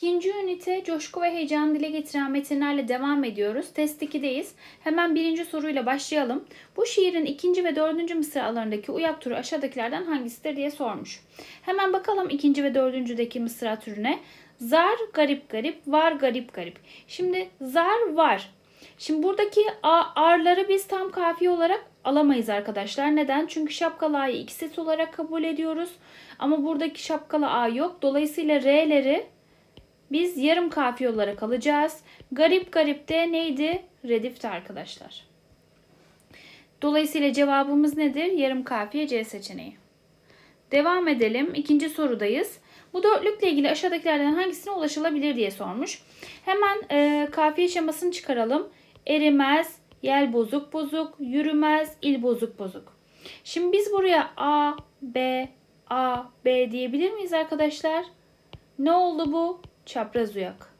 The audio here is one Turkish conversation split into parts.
İkinci ünite coşku ve heyecan dile getiren metinlerle devam ediyoruz. Test 2'deyiz. Hemen birinci soruyla başlayalım. Bu şiirin ikinci ve dördüncü mısralarındaki uyak türü aşağıdakilerden hangisidir diye sormuş. Hemen bakalım ikinci ve dördüncüdeki mısra türüne. Zar garip garip, var garip garip. Şimdi zar var. Şimdi buradaki arları biz tam kafiye olarak alamayız arkadaşlar. Neden? Çünkü şapkalı a'yı iki ses olarak kabul ediyoruz. Ama buradaki şapkalı a yok. Dolayısıyla r'leri biz yarım kafiye olarak alacağız. Garip garip de neydi? Redifti arkadaşlar. Dolayısıyla cevabımız nedir? Yarım kafiye C seçeneği. Devam edelim. İkinci sorudayız. Bu dörtlükle ilgili aşağıdakilerden hangisine ulaşılabilir diye sormuş. Hemen e, kafiye şemasını çıkaralım. Erimez, yel bozuk bozuk, yürümez, il bozuk bozuk. Şimdi biz buraya A, B, A, B diyebilir miyiz arkadaşlar? Ne oldu bu? Çapraz uyak.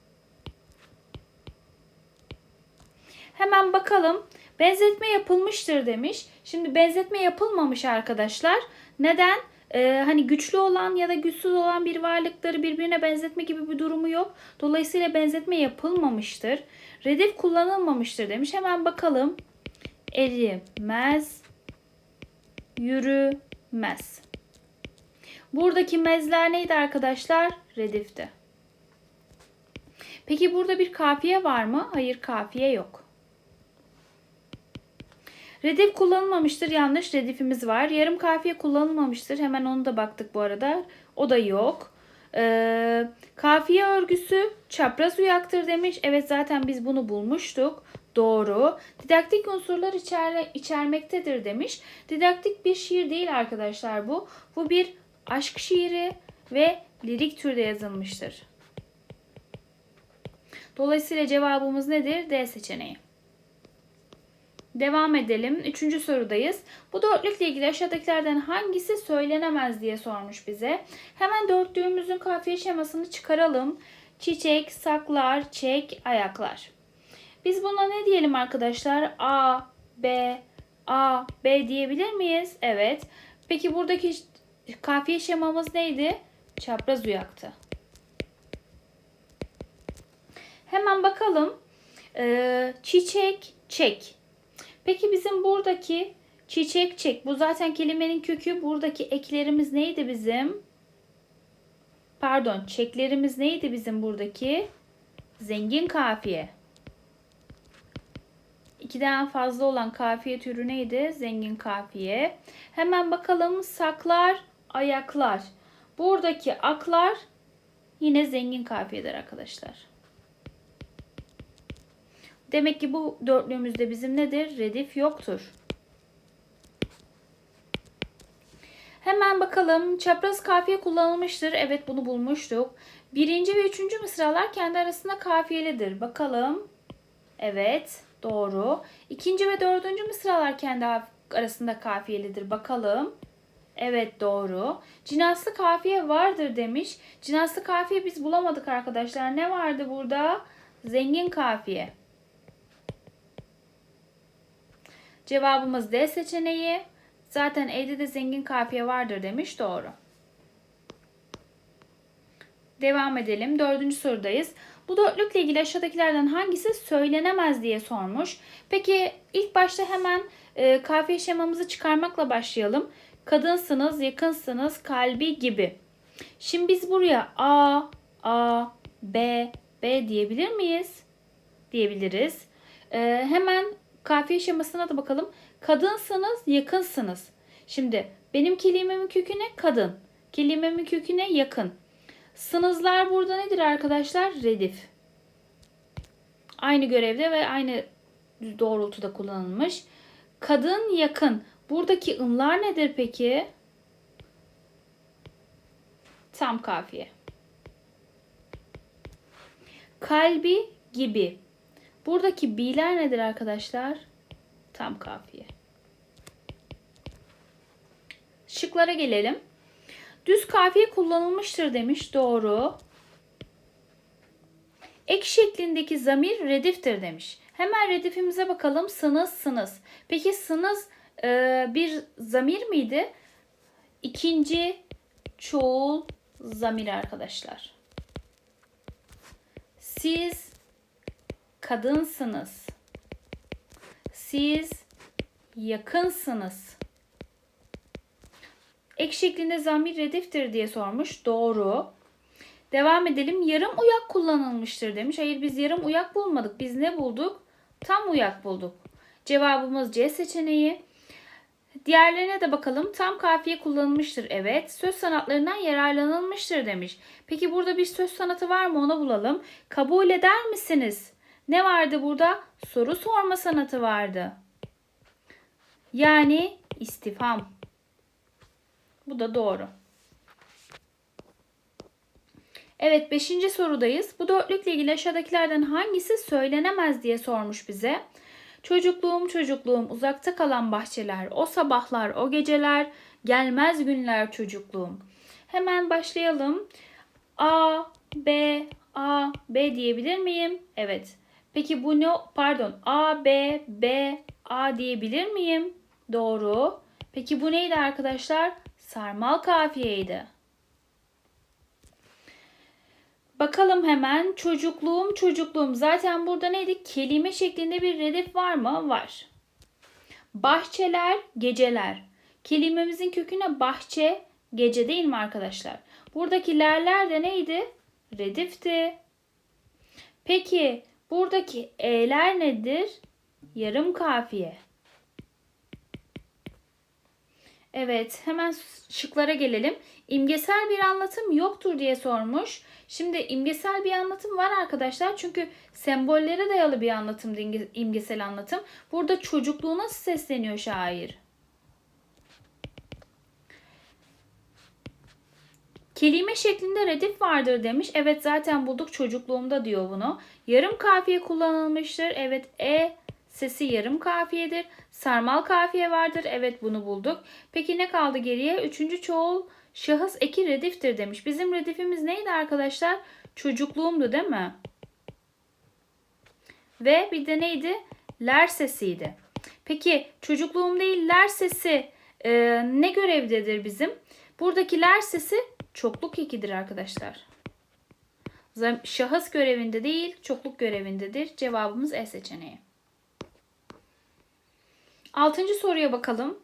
Hemen bakalım. Benzetme yapılmıştır demiş. Şimdi benzetme yapılmamış arkadaşlar. Neden? Ee, hani güçlü olan ya da güçsüz olan bir varlıkları birbirine benzetme gibi bir durumu yok. Dolayısıyla benzetme yapılmamıştır. Redif kullanılmamıştır demiş. Hemen bakalım. Erimez, yürümez. Buradaki mezler neydi arkadaşlar? Redifti. Peki burada bir kafiye var mı? Hayır kafiye yok. Redif kullanılmamıştır. Yanlış redifimiz var. Yarım kafiye kullanılmamıştır. Hemen onu da baktık bu arada. O da yok. Ee, kafiye örgüsü çapraz uyaktır demiş. Evet zaten biz bunu bulmuştuk. Doğru. Didaktik unsurlar içer, içermektedir demiş. Didaktik bir şiir değil arkadaşlar bu. Bu bir aşk şiiri ve lirik türde yazılmıştır. Dolayısıyla cevabımız nedir? D seçeneği. Devam edelim. Üçüncü sorudayız. Bu dörtlükle ilgili aşağıdakilerden hangisi söylenemez diye sormuş bize. Hemen dörtlüğümüzün kafiye şemasını çıkaralım. Çiçek, saklar, çek, ayaklar. Biz buna ne diyelim arkadaşlar? A, B, A, B diyebilir miyiz? Evet. Peki buradaki kafiye şemamız neydi? Çapraz uyaktı. Hemen bakalım. Ee, çiçek, çek. Peki bizim buradaki çiçek, çek. Bu zaten kelimenin kökü. Buradaki eklerimiz neydi bizim? Pardon, çeklerimiz neydi bizim buradaki? Zengin kafiye. İkiden fazla olan kafiye türü neydi? Zengin kafiye. Hemen bakalım saklar, ayaklar. Buradaki aklar yine zengin kafiyedir arkadaşlar. Demek ki bu dörtlüğümüzde bizim nedir? Redif yoktur. Hemen bakalım. Çapraz kafiye kullanılmıştır. Evet bunu bulmuştuk. Birinci ve üçüncü mısralar kendi arasında kafiyelidir. Bakalım. Evet doğru. İkinci ve dördüncü mısralar kendi arasında kafiyelidir. Bakalım. Evet doğru. Cinaslı kafiye vardır demiş. Cinaslı kafiye biz bulamadık arkadaşlar. Ne vardı burada? Zengin kafiye. Cevabımız D seçeneği. Zaten E'de de zengin kafiye vardır demiş. Doğru. Devam edelim. Dördüncü sorudayız. Bu dörtlükle ilgili aşağıdakilerden hangisi söylenemez diye sormuş. Peki ilk başta hemen e, kafiye şemamızı çıkarmakla başlayalım. Kadınsınız, yakınsınız, kalbi gibi. Şimdi biz buraya A, A, B, B diyebilir miyiz? Diyebiliriz. E, hemen kafiye şemasına da bakalım. Kadınsınız, yakınsınız. Şimdi benim kelimemin kökü ne? Kadın. Kelimemin kökü ne? Yakın. Sınızlar burada nedir arkadaşlar? Redif. Aynı görevde ve aynı doğrultuda kullanılmış. Kadın yakın. Buradaki ınlar nedir peki? Tam kafiye. Kalbi gibi. Buradaki bi'ler nedir arkadaşlar? Tam kafiye. Şıklara gelelim. Düz kafiye kullanılmıştır demiş. Doğru. Ek şeklindeki zamir rediftir demiş. Hemen redifimize bakalım. Sınız sınız. Peki sınız e, bir zamir miydi? İkinci çoğul zamir arkadaşlar. Siz kadınsınız. Siz yakınsınız. Ek şeklinde zamir rediftir diye sormuş. Doğru. Devam edelim. Yarım uyak kullanılmıştır demiş. Hayır biz yarım uyak bulmadık. Biz ne bulduk? Tam uyak bulduk. Cevabımız C seçeneği. Diğerlerine de bakalım. Tam kafiye kullanılmıştır. Evet. Söz sanatlarından yararlanılmıştır demiş. Peki burada bir söz sanatı var mı? Onu bulalım. Kabul eder misiniz? Ne vardı burada? Soru sorma sanatı vardı. Yani istifam. Bu da doğru. Evet 5. sorudayız. Bu dörtlükle ilgili aşağıdakilerden hangisi söylenemez diye sormuş bize. Çocukluğum çocukluğum uzakta kalan bahçeler, o sabahlar, o geceler, gelmez günler çocukluğum. Hemen başlayalım. A, B, A, B diyebilir miyim? Evet. Peki bu ne? Pardon. A, B, B, A diyebilir miyim? Doğru. Peki bu neydi arkadaşlar? Sarmal kafiyeydi. Bakalım hemen çocukluğum çocukluğum. Zaten burada neydi? Kelime şeklinde bir redif var mı? Var. Bahçeler, geceler. Kelimemizin köküne bahçe, gece değil mi arkadaşlar? Buradaki lerler de neydi? Redifti. Peki buradaki e'ler nedir? Yarım kafiye. Evet, hemen şıklara gelelim. İmgesel bir anlatım yoktur diye sormuş. Şimdi imgesel bir anlatım var arkadaşlar. Çünkü sembollere dayalı bir anlatım, imgesel anlatım. Burada çocukluğuna sesleniyor şair. Kelime şeklinde redif vardır demiş. Evet zaten bulduk çocukluğumda diyor bunu. Yarım kafiye kullanılmıştır. Evet e sesi yarım kafiyedir. Sarmal kafiye vardır. Evet bunu bulduk. Peki ne kaldı geriye? Üçüncü çoğul şahıs eki rediftir demiş. Bizim redifimiz neydi arkadaşlar? Çocukluğumdu değil mi? Ve bir de neydi? Ler sesiydi. Peki çocukluğum değil ler sesi e, ne görevdedir bizim? Buradaki ler sesi çokluk ekidir arkadaşlar. Şahıs görevinde değil çokluk görevindedir. Cevabımız E seçeneği. Altıncı soruya bakalım.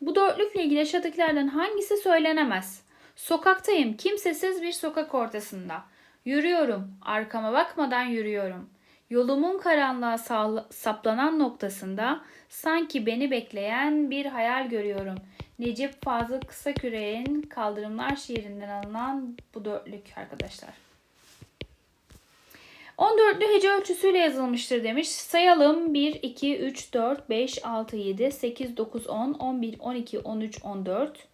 Bu dörtlükle ilgili aşağıdakilerden hangisi söylenemez? Sokaktayım, kimsesiz bir sokak ortasında. Yürüyorum, arkama bakmadan yürüyorum. Yolumun karanlığa saplanan noktasında sanki beni bekleyen bir hayal görüyorum. Necip Fazıl Kısaküre'nin Kaldırımlar şiirinden alınan bu dörtlük arkadaşlar. 14'lü hece ölçüsüyle yazılmıştır demiş. Sayalım 1, 2, 3, 4, 5, 6, 7, 8, 9, 10, 11, 12, 13, 14.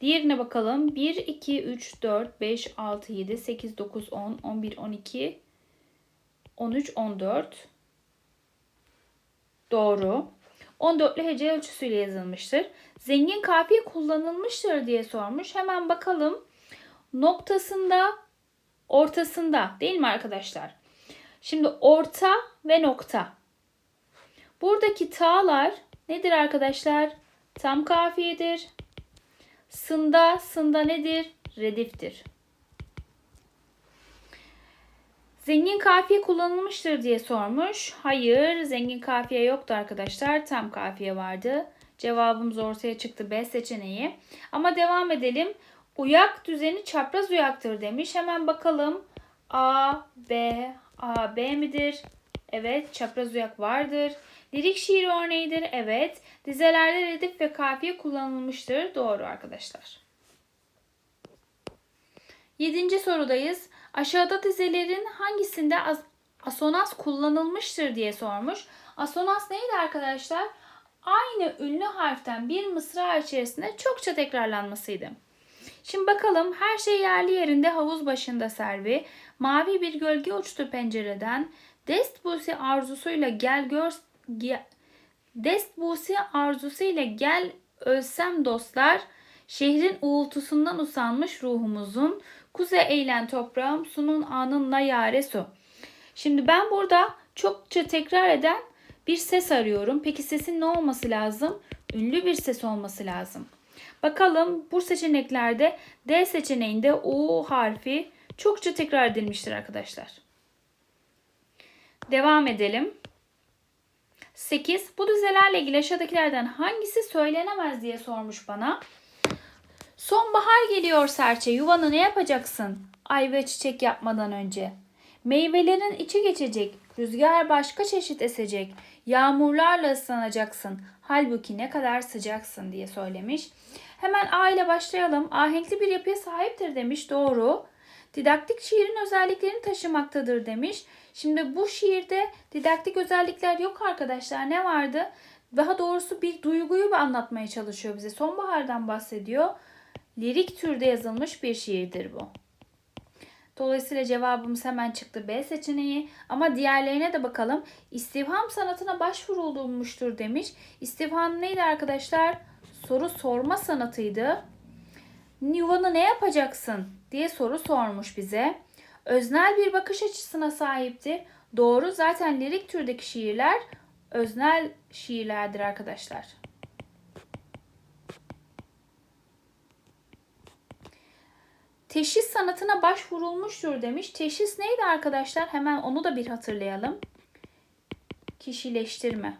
Diğerine bakalım. 1, 2, 3, 4, 5, 6, 7, 8, 9, 10, 11, 12, 13, 14. Doğru. 14'lü hece ölçüsüyle yazılmıştır. Zengin kafiye kullanılmıştır diye sormuş. Hemen bakalım. Noktasında, ortasında değil mi arkadaşlar? Şimdi orta ve nokta. Buradaki ta'lar nedir arkadaşlar? Tam kafiyedir. Sında, sında nedir? Rediftir. Zengin kafiye kullanılmıştır diye sormuş. Hayır, zengin kafiye yoktu arkadaşlar. Tam kafiye vardı. Cevabımız ortaya çıktı B seçeneği. Ama devam edelim. Uyak düzeni çapraz uyaktır demiş. Hemen bakalım. A, B, A, B midir? Evet, çapraz uyak vardır. Lirik şiir örneğidir. Evet. Dizelerde redif ve kafiye kullanılmıştır. Doğru arkadaşlar. Yedinci sorudayız. Aşağıda dizelerin hangisinde as asonas kullanılmıştır diye sormuş. Asonas neydi arkadaşlar? Aynı ünlü harften bir mısra içerisinde çokça tekrarlanmasıydı. Şimdi bakalım her şey yerli yerinde havuz başında servi. Mavi bir gölge uçtu pencereden. Dest arzusuyla gel gör busi arzusuyla gel ölsem dostlar. Şehrin uğultusundan usanmış ruhumuzun. Kuze eğlen toprağım sunun anınla yare su. Şimdi ben burada çokça tekrar eden bir ses arıyorum. Peki sesin ne olması lazım? Ünlü bir ses olması lazım. Bakalım bu seçeneklerde D seçeneğinde U harfi çokça tekrar edilmiştir arkadaşlar. Devam edelim. 8. Bu dizelerle ilgili aşağıdakilerden hangisi söylenemez diye sormuş bana. Sonbahar geliyor serçe. Yuvanı ne yapacaksın? Ay ve çiçek yapmadan önce. Meyvelerin içi geçecek. Rüzgar başka çeşit esecek. Yağmurlarla ıslanacaksın. Halbuki ne kadar sıcaksın diye söylemiş. Hemen A ile başlayalım. Ahenkli bir yapıya sahiptir demiş. Doğru. Didaktik şiirin özelliklerini taşımaktadır demiş. Şimdi bu şiirde didaktik özellikler yok arkadaşlar. Ne vardı? Daha doğrusu bir duyguyu anlatmaya çalışıyor bize. Sonbahardan bahsediyor. Lirik türde yazılmış bir şiirdir bu. Dolayısıyla cevabımız hemen çıktı B seçeneği. Ama diğerlerine de bakalım. İstifham sanatına başvurulmuştur demiş. İstifham neydi arkadaşlar? Soru sorma sanatıydı. Yuvanı ne yapacaksın diye soru sormuş bize. Öznel bir bakış açısına sahipti. Doğru zaten lirik türdeki şiirler öznel şiirlerdir arkadaşlar. Teşhis sanatına başvurulmuştur demiş. Teşhis neydi arkadaşlar? Hemen onu da bir hatırlayalım. Kişileştirme.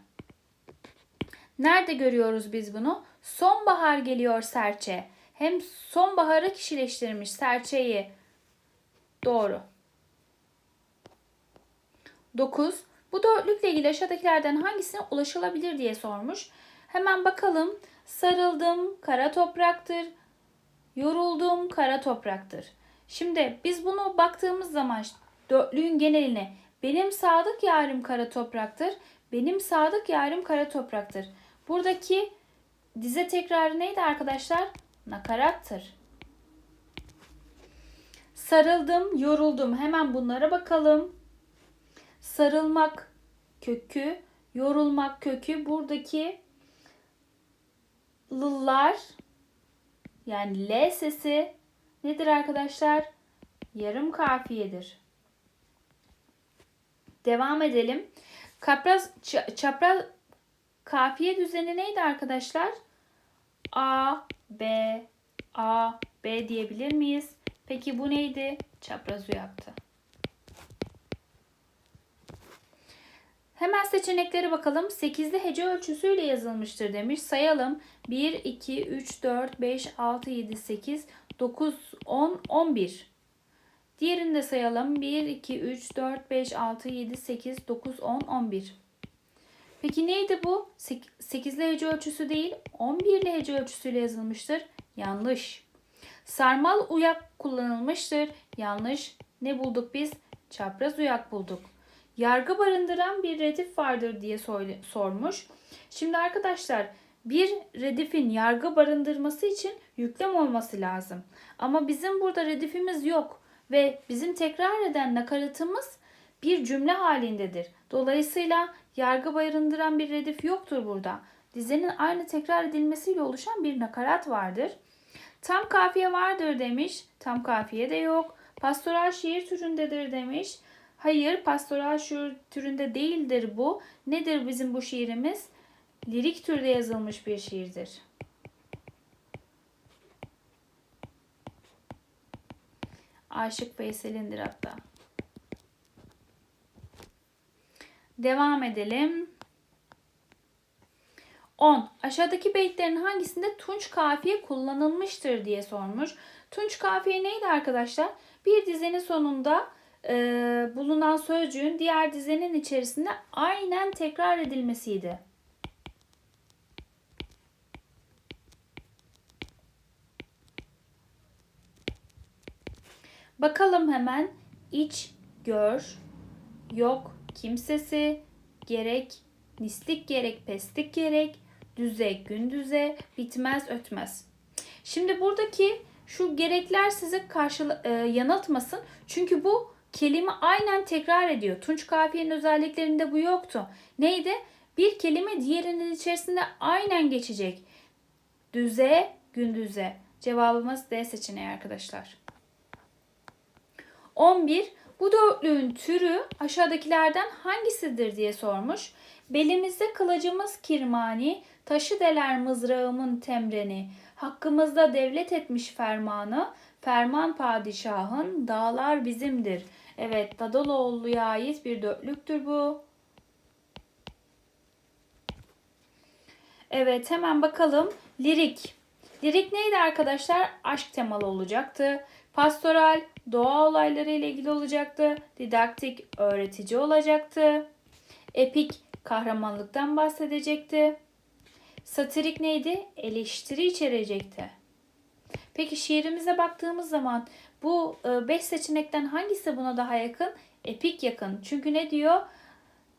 Nerede görüyoruz biz bunu? Sonbahar geliyor serçe. Hem sonbaharı kişileştirmiş serçeyi. Doğru. 9. Bu dörtlükle ilgili aşağıdakilerden hangisine ulaşılabilir diye sormuş. Hemen bakalım. Sarıldım, kara topraktır. Yoruldum, kara topraktır. Şimdi biz bunu baktığımız zaman dörtlüğün geneline benim sadık yarim kara topraktır. Benim sadık yarim kara topraktır. Buradaki dize tekrarı neydi arkadaşlar? Nakarattır. Sarıldım, yoruldum. Hemen bunlara bakalım. Sarılmak kökü, yorulmak kökü. Buradaki lıllar yani L sesi nedir arkadaşlar? Yarım kafiyedir. Devam edelim. Kapraz, çapraz kafiye düzeni neydi arkadaşlar? A, B, A, B diyebilir miyiz? Peki bu neydi? Çapraz uyaktı. Hemen seçeneklere bakalım. 8'li hece ölçüsüyle yazılmıştır demiş. Sayalım. 1, 2, 3, 4, 5, 6, 7, 8, 9, 10, 11. Diğerini de sayalım. 1, 2, 3, 4, 5, 6, 7, 8, 9, 10, 11. Peki neydi bu? 8'li hece ölçüsü değil, 11'li hece ölçüsüyle yazılmıştır. Yanlış. Sarmal uyak kullanılmıştır. Yanlış. Ne bulduk biz? Çapraz uyak bulduk. Yargı barındıran bir redif vardır diye sormuş. Şimdi arkadaşlar bir redifin yargı barındırması için yüklem olması lazım. Ama bizim burada redifimiz yok ve bizim tekrar eden nakaratımız bir cümle halindedir. Dolayısıyla yargı barındıran bir redif yoktur burada. Dizenin aynı tekrar edilmesiyle oluşan bir nakarat vardır. Tam kafiye vardır demiş. Tam kafiye de yok. Pastoral şiir türündedir demiş. Hayır pastoral şiir türünde değildir bu. Nedir bizim bu şiirimiz? Lirik türde yazılmış bir şiirdir. Aşık Veysel'indir hatta. Devam edelim. 10. Aşağıdaki beyitlerin hangisinde tunç kafiye kullanılmıştır diye sormuş. Tunç kafiye neydi arkadaşlar? Bir dizenin sonunda e, bulunan sözcüğün diğer dizenin içerisinde aynen tekrar edilmesiydi. Bakalım hemen iç, gör, yok, kimsesi, gerek, nislik gerek, peslik gerek, düze, gündüze, bitmez, ötmez. Şimdi buradaki şu gerekler sizi karşı e, yanıltmasın. Çünkü bu kelime aynen tekrar ediyor. Tunç kafiyenin özelliklerinde bu yoktu. Neydi? Bir kelime diğerinin içerisinde aynen geçecek. Düze, gündüze. Cevabımız D seçeneği arkadaşlar. 11. Bu dörtlüğün türü aşağıdakilerden hangisidir diye sormuş. Belimizde kılıcımız kirmani, taşı deler mızrağımın temreni. Hakkımızda devlet etmiş fermanı, ferman padişahın, dağlar bizimdir. Evet Dadaloğlu'ya ait bir dörtlüktür bu. Evet hemen bakalım. Lirik. Lirik neydi arkadaşlar? Aşk temalı olacaktı. Pastoral, doğa olayları ile ilgili olacaktı. Didaktik, öğretici olacaktı. Epik, kahramanlıktan bahsedecekti. Satirik neydi? Eleştiri içerecekti. Peki şiirimize baktığımız zaman bu 5 seçenekten hangisi buna daha yakın? Epik yakın. Çünkü ne diyor?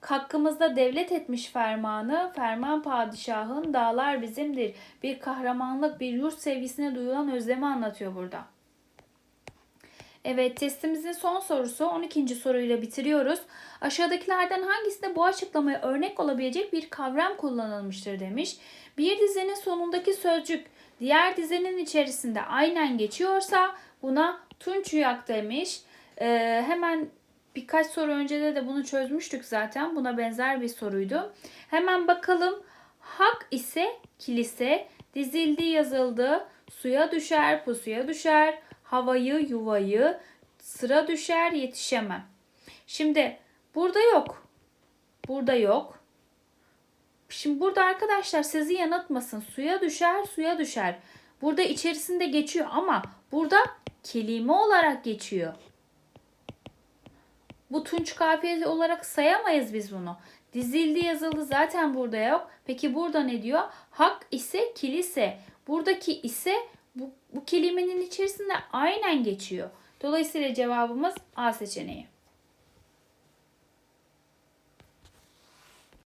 Hakkımızda devlet etmiş fermanı, ferman padişahın dağlar bizimdir. Bir kahramanlık, bir yurt sevgisine duyulan özlemi anlatıyor burada. Evet testimizin son sorusu 12. soruyla bitiriyoruz. Aşağıdakilerden hangisinde bu açıklamaya örnek olabilecek bir kavram kullanılmıştır demiş. Bir dizenin sonundaki sözcük diğer dizenin içerisinde aynen geçiyorsa buna tunç uyak demiş. Ee, hemen birkaç soru önce de bunu çözmüştük zaten. Buna benzer bir soruydu. Hemen bakalım. Hak ise kilise, dizildi yazıldı, suya düşer pusuya düşer, havayı yuvayı, sıra düşer yetişemem. Şimdi burada yok. Burada yok. Şimdi burada arkadaşlar sizi yanıltmasın. Suya düşer, suya düşer. Burada içerisinde geçiyor ama burada kelime olarak geçiyor. Bu tunç kafiyesi olarak sayamayız biz bunu. Dizildi yazıldı zaten burada yok. Peki burada ne diyor? Hak ise kilise. Buradaki ise bu, bu kelimenin içerisinde aynen geçiyor. Dolayısıyla cevabımız A seçeneği.